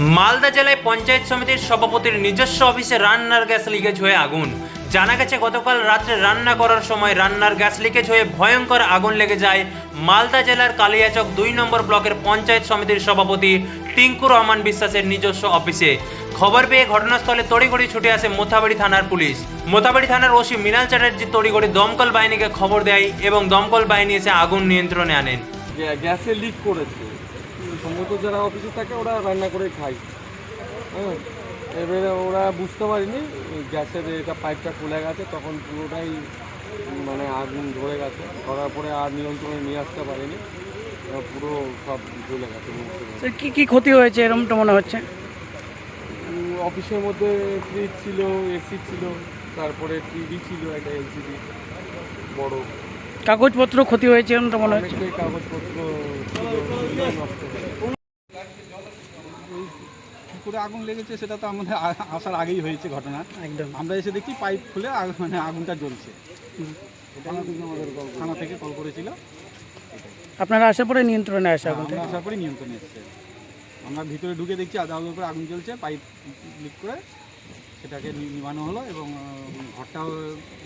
মালদা জেলায় পঞ্চায়েত সমিতির সভাপতির নিজস্ব অফিসে রান্নার গ্যাস লিকেজ হয়ে আগুন। জানা গেছে, গতকাল রাত্রে রান্না করার সময় রান্নার গ্যাস লিকেজ হয়ে ভয়ঙ্কর আগুন লেগে যায় মালদা জেলার কালিয়াচক দুই নম্বর ব্লকের পঞ্চায়েত সমিতির সভাপতি টিঙ্কু রহমান বিশ্বাসের নিজস্ব অফিসে। খবর পেয়ে ঘটনাস্থলে তড়িঘড়ি ছুটে আসে মোথাবাড়ি থানার পুলিশ। মোথাবাড়ি থানার ওসি মৃণাল চ্যাটার্জি তড়িঘড়ি দমকল বাহিনীকে খবর দেয় এবং দমকল বাহিনী এসে আগুন নিয়ন্ত্রণে আনেন। গ্যা- গ্যাসে লিক করেছে। সম্ভবত যারা অফিসে থাকে ওরা রান্না করে খায়। হ্যাঁ? এবারে ওরা বুঝতে পারিনি গ্যাসের এটা পাইপটা খুলে গেছে তখন পুরোটাই মানে আগুন ধরে গেছে। ধরার পরে আর নিয়ন্ত্রণে নিয়ে আসতে পারেনি। পুরো সব জ্বলে গেছে কি কি ক্ষতি হয়েছে? এরকমটা মনে হচ্ছে। অফিসের মধ্যে ফ্রিজ ছিল এসি ছিল তারপরে টিভি ছিল একটা এলসিডি বড়। কাগজপত্র ক্ষতি হয়েছে এরকমটা মনে হচ্ছে। কাগজপত্র আগুন লেগেছে সেটা তো আমাদের আসার আগেই হয়েছে ঘটনা। একদম। আমরা এসে দেখি পাইপ খুলে মানে আগুনটা জ্বলছে। থানা থেকে আমাদের কল থানা থেকে কল করেছিল। আপনারা আসার পরে নিয়ন্ত্রণে আসে আগুনটা আমরা আসার পরে নিয়ন্ত্রণে এসছে। আমরা ভিতরে ঢুকে দেখছি আধা আধা করে আগুন জ্বলছে পাইপ লিক করে সেটাকে নি- নিভানো হলো এবং ঘরটাও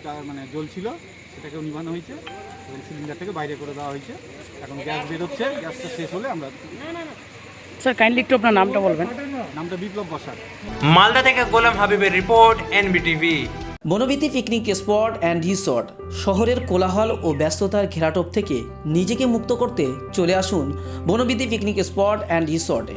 যা মানে জ্বলছিল সেটাকেও নিভানো হয়েছে এবং সিলিন্ডার থেকে বাইরে করে দেওয়া হয়েছে। এখন গ্যাস বেরোচ্ছে গ্যাসটা শেষ হলে আমরা স্যার কাইন্ডলি একটু আপনার নামটা বলবেন। নামটা বিপ্লব বসাক। মালদা থেকে গোলাম হাবিবের report NBTV. Banabithi picnic spot and resort শহরের কোলাহল ও ব্যস্ততার ঘেরাটোপ থেকে নিজেকে মুক্ত করতে চলে আসুন বনবিতি পিকনিক স্পট অ্যান্ড রিসর্টে